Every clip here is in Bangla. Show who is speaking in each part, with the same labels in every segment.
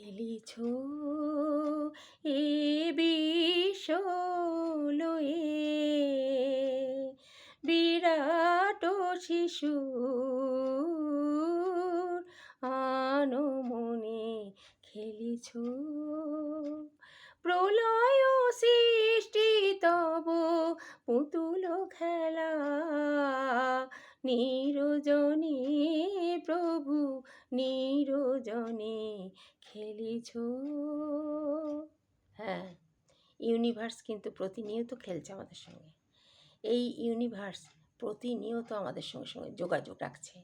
Speaker 1: খেলিছ এ বিশ্বলয়ে বিরাট শিশু আনমনে খেলিছ। প্রলয় সৃষ্টি তব পুতুল খেলা নিরজনে প্রভু, নিরজনে খেলিছ। হ্যাঁ ইউনিভার্স কিন্তু প্রতিনিয়ত খেলছে আমাদের সঙ্গে। এই ইউনিভার্স প্রতিনিয়ত আমাদের সঙ্গে সঙ্গে যোগাযোগ রাখছে।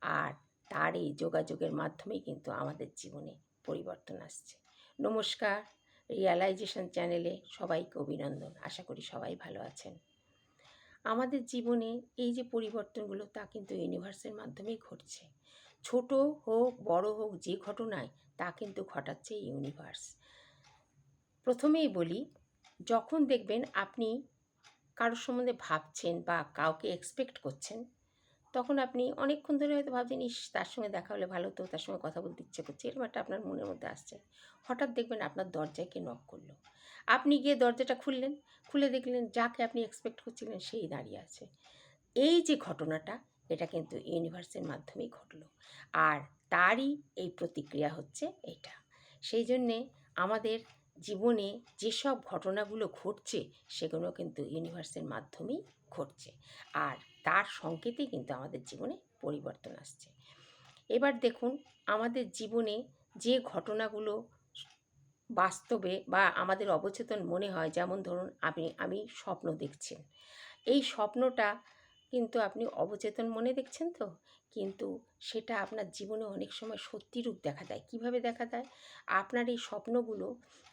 Speaker 1: আর তার এই যোগাযোগের মাধ্যমেই কিন্তু আমাদের জীবনে পরিবর্তন আসছে। নমস্কার রিয়ালাইজেশন চ্যানেলে সবাইকে অভিনন্দন। আশা করি সবাই ভালো আছেন। আমাদের জীবনে এই যে পরিবর্তনগুলো তা কিন্তু ইউনিভার্সের মাধ্যমেই ঘটছে। ছোট হোক, বড় হোক, যে ঘটনায় তা কিন্তু ঘটাচ্ছে ইউনিভার্স প্রথমেই বলি, যখন দেখবেন আপনি কারোর সম্বন্ধে ভাবছেন বা কাউকে এক্সপেক্ট করছেন, তখন আপনি অনেকক্ষণ ধরে হয়তো ভাবছেন, ইস, তার সঙ্গে দেখা হলে ভালো তো তার সঙ্গে কথা বলতে ইচ্ছে করছে, এরকম একটা আপনার মনের মধ্যে আসছে। হঠাৎ দেখবেন আপনার দরজায় কে নক করল। আপনি গিয়ে দরজাটা খুললেন খুলে দেখলেন, যাকে আপনি এক্সপেক্ট করছিলেন সেই দাঁড়িয়ে আছে। এই যে ঘটনাটা, এটা কিন্তু ইউনিভার্সের মাধ্যমেই ঘটলো। আর তারই এই প্রতিক্রিয়া হচ্ছে এটা। সেই জন্যে আমাদের জীবনে যেসব ঘটনাগুলো ঘটছে, সেগুলো কিন্তু ইউনিভার্সের মাধ্যমেই ঘটছে। আর তার সংকেতেই কিন্তু আমাদের জীবনে পরিবর্তন আসছে। এবার দেখুন, আমাদের জীবনে যে ঘটনাগুলো বাস্তবে বা আমাদের অবচেতন মনে হয় যেমন ধরুন আপনি আমি স্বপ্ন দেখছি। এই স্বপ্নটা কিন্তু আপনি অবচেতন মনে দেখছেন তো? কিন্তু সেটা আপনার জীবনে অনেক সময় সত্যি রূপ দেখা দেয়। কীভাবে দেখা দেয়? আপনার এই স্বপ্নগুলো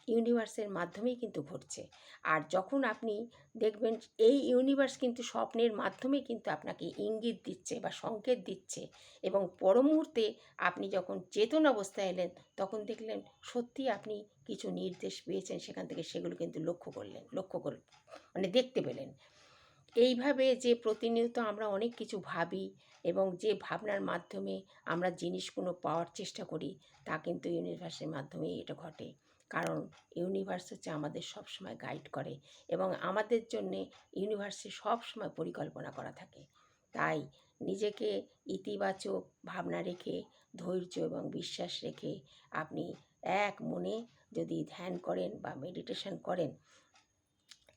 Speaker 1: ইউনিভার্সের মাধ্যমেই কিন্তু ঘটছে। আর যখন আপনি দেখবেন এই ইউনিভার্স কিন্তু স্বপ্নের মাধ্যমেই কিন্তু আপনাকে ইঙ্গিত দিচ্ছে বা সংকেত দিচ্ছে এবং পর মুহূর্তে আপনি যখন চেতন অবস্থায় এলেন, তখন দেখলেন সত্যি আপনি কিছু নির্দেশ পেয়েছেন। সেখান থেকে সেগুলো কিন্তু লক্ষ্য করলেন, লক্ষ্য কর মানে দেখতে পেলেন। এইভাবে যে প্রতিনিয়ত আমরা অনেক কিছু ভাবি এবং যে ভাবনার মাধ্যমে আমরা জিনিসগুলো পাওয়ার চেষ্টা করি, তা কিন্তু ইউনিভার্সের মাধ্যমেই এটা ঘটে। কারণ ইউনিভার্স হচ্ছে আমাদের সবসময় গাইড করে এবং আমাদের জন্যে ইউনিভার্সে সবসময় পরিকল্পনা করা থাকে। তাই নিজেকে ইতিবাচক ভাবনা রেখে, ধৈর্য এবং বিশ্বাস রেখে আপনি এক মনে যদি ধ্যান করেন বা মেডিটেশন করেন,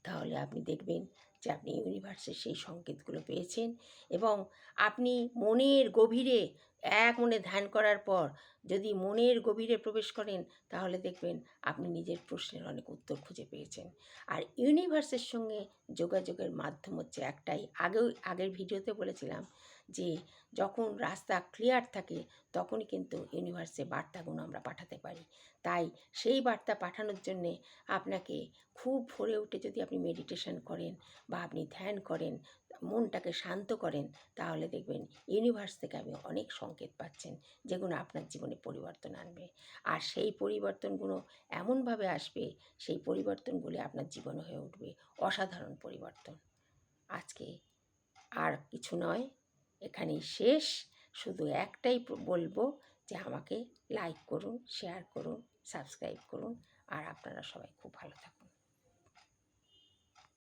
Speaker 1: তাহলে আপনি দেখবেন যে আপনি ইউনিভার্সের সেই সংকেতগুলো পেয়েছেন এবং আপনি মনের গভীরে এক মনে ধ্যান করার পর যদি মনের গভীরে প্রবেশ করেন, তাহলে দেখবেন আপনি নিজের প্রশ্নের অনেক উত্তর খুঁজে পেয়েছেন। আর ইউনিভার্সের সঙ্গে যোগাযোগের মাধ্যম হচ্ছে একটাই। আগেও, আগের ভিডিওতে বলেছিলাম যে যখন রাস্তা ক্লিয়ার থাকে, তখনই কিন্তু ইউনিভার্সে বার্তাগুলো আমরা পাঠাতে পারি। তাই সেই বার্তা পাঠানোর জন্যে আপনাকে খুব ভোরে উঠে যদি আপনি মেডিটেশন করেন বা আপনি ধ্যান করেন মনটাকে শান্ত করেন, তাহলে দেখবেন ইউনিভার্স থেকে আপনি অনেক সংকেত পাচ্ছেন, যেগুলো আপনার জীবনে পরিবর্তন আনবে। আর সেই পরিবর্তনগুলো এমনভাবে আসবে, সেই পরিবর্তনগুলি আপনার জীবনে হয়ে উঠবে। অসাধারণ পরিবর্তন। আজকে আর কিছু নয়, এখানেই শেষ। শুধু একটাই বলব যে আমাকে লাইক করুন শেয়ার করুন সাবস্ক্রাইব করুন। আর আপনারা সবাই খুব ভালো থাকুন।